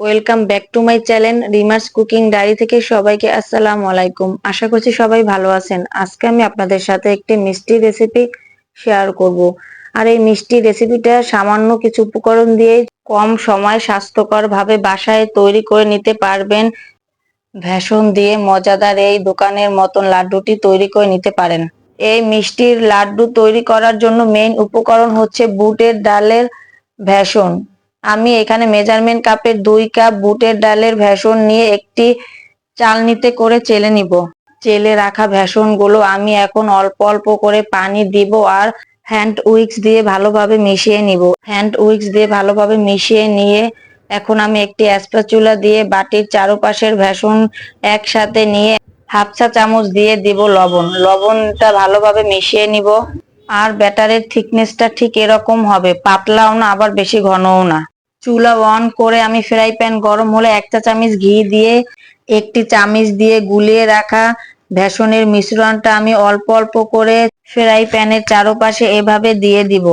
Welcome back to my channel রিমার্স cooking diary থেকে সবাইকে আসসালামু আলাইকুম। আশা করছি সবাই ভালো আছেন। আজকে আমি আপনাদের সাথে একটি মিষ্টি রেসিপি শেয়ার করব। আর এই মিষ্টি রেসিপিটা সামান্য কিছু উপকরণ দিয়ে কম সময় স্বাস্থ্যকর ভাবে বাসায় তৈরি করে নিতে পারবেন। ভেষণ দিয়ে মজাদার এই দোকানের মতন লাড্ডুটি তৈরি করে নিতে পারেন। এই মিষ্টির লাড্ডু তৈরি করার জন্য মেইন উপকরণ হচ্ছে বুটের ডালের ভেষণ। আমি এখানে মেজারমেন্ট কাপের দুই কাপ বুটের ডালের ভেষণ নিয়ে একটি চালনিতে করে চেলে নিব। চেলে রাখা ভেষণগুলো আমি এখন অল্প অল্প করে পানি দিব আর হ্যান্ড উইক্স দিয়ে ভালোভাবে মিশিয়ে নিব। হ্যান্ড উইক্স দিয়ে ভালোভাবে মিশিয়ে নিয়ে এখন আমি একটি চুলা দিয়ে বাটির চারপাশের ভেষণ একসাথে নিয়ে হাফ চা চামচ দিয়ে দিব লবণ। লবণটা ভালোভাবে মিশিয়ে নিব। আর ব্যাটারের থিকনেসটা ঠিক এরকম হবে, পাতলাও না, আবার বেশি ঘনও না। চুলা অন করে আমি ফ্রাই প্যান গরম হলে একটা চামচ ঘি দিয়ে, একটি চামচ দিয়ে গুলিয়ে রাখা ভেষনের মিশ্রণটা আমি অল্প অল্প করে ফ্রাই প্যানের চারপাশে এভাবে দিয়ে দিব।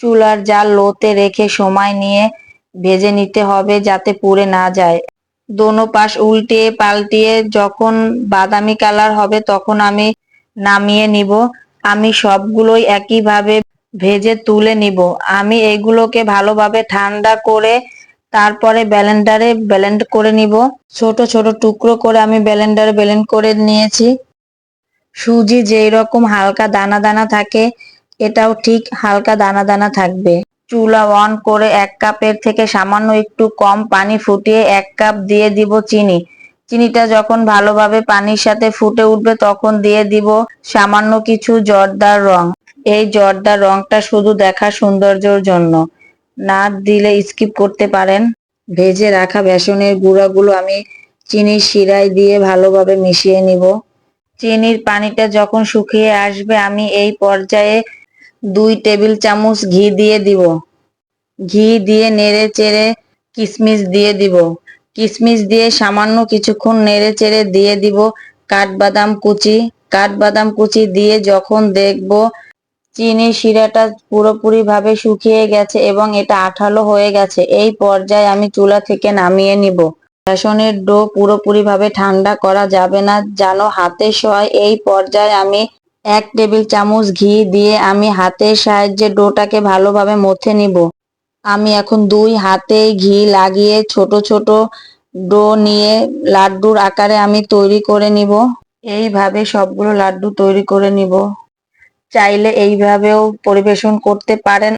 চুলার জাল লোতে রেখে সময় নিয়ে ভেজে নিতে হবে যাতে পুড়ে না যায়। দোনো পাশ উল্টিয়ে পাল্টিয়ে যখন বাদামি কালার হবে তখন আমি নামিয়ে নিব। আমি সবগুলোই একইভাবে ভেজে তুলে নিব। আমি এগুলোকে ভালোভাবে ঠান্ডা করে তারপরে ব্যালেন্ডারে ব্যালেন্ড করে নিব। ছোট ছোট টুকরো করে আমি ব্যালেন্ডারে ব্যালেন্ড করে নিয়েছি। সুজি যেই রকম হালকা দানা দানা থাকে, এটাও ঠিক হালকা দানা দানা থাকবে। চুলা অন করে এক কাপের থেকে সামান্য একটু কম পানি ফুটিয়ে এক কাপ দিয়ে দিব চিনি। চিনিটা যখন ভালোভাবে পানির সাথে ফুটে উঠবে তখন দিয়ে দিব সামান্য কিছু জর্দার রং। এই জর্দার রংটা শুধু দেখা সৌন্দর্যের জন্য। না দিলে স্কিপ করতে পারেন। ভেজে রাখা বেসনের গুঁড়াগুলো আমি চিনির শিরায় দিয়ে ভালোভাবে মিশিয়ে নিব। চিনির পানিটা যখন শুকিয়ে আসবে আমি এই পর্যায়ে দুই টেবিল চামচ ঘি দিয়ে দিব। ঘি দিয়ে নেড়ে চেড়ে কিশমিশ দিয়ে দিব। কিশমিশ দিয়ে সামান্য কিছুক্ষণ নেড়ে চেড়ে দিয়ে দিব কাঠবাদাম কুচি। কাঠবাদাম কুচি দিয়ে যখন দেখব চিনি শিরাটা পুরোপুরি ভাবে শুকিয়ে গেছে এবং এটা আঠালো হয়ে গেছে, এই পর্যায়ে আমি চুলা থেকে নামিয়ে নিব। বেসনের ডো পুরোপুরি ভাবে ঠান্ডা করা যাবে না, যেন হাতে সয় এই পর্যায়ে আমি এক টেবিল চামচ ঘি দিয়ে আমি হাতের সাহায্যে ডোটাকে ভালোভাবে মথে নিব। আমি এখন দুই হাতে ঘি লাগিয়ে ছোট ছোট ডো নিয়ে লাড্ডুর আকারে আমি তৈরি করে নিব। এইভাবে সবগুলো লাড্ডু তৈরি করে নিব। চাইলে এইভাবেও পরিবেশন করতে পারেন।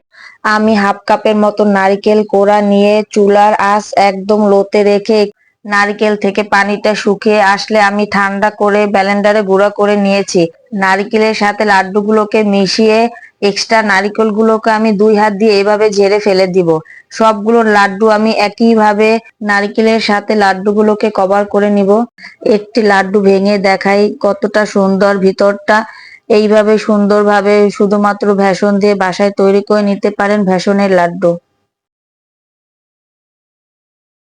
আমি হাফ কাপের মতো নারিকেল কোড়া নিয়ে চুলার আঁচ একদম লোতে রেখে নারিকেল থেকে পানিটা শুকিয়ে আসলে আমি ঠান্ডা করে ব্যালেন্ডারে গুঁড়া করে নিয়েছি। নারিকেলের সাথে লাড্ডুগুলোকে মিশিয়ে এক্সট্রা নারিকেলগুলোকে আমি দুই হাত দিয়ে এভাবে ঝেড়ে ফেলে দিব। সবগুলো লাড্ডু আমি একইভাবে নারিকেলের সাথে লাড্ডুগুলোকে কভার করে নিব। একটি লাড্ডু ভেঙে দেখাই কতটা সুন্দর ভিতরটা। এইভাবে সুন্দরভাবে শুধুমাত্র ভেষণ দিয়ে বাসায় তৈরি করে নিতে পারেন ভ্যাসনের লাড্ডু।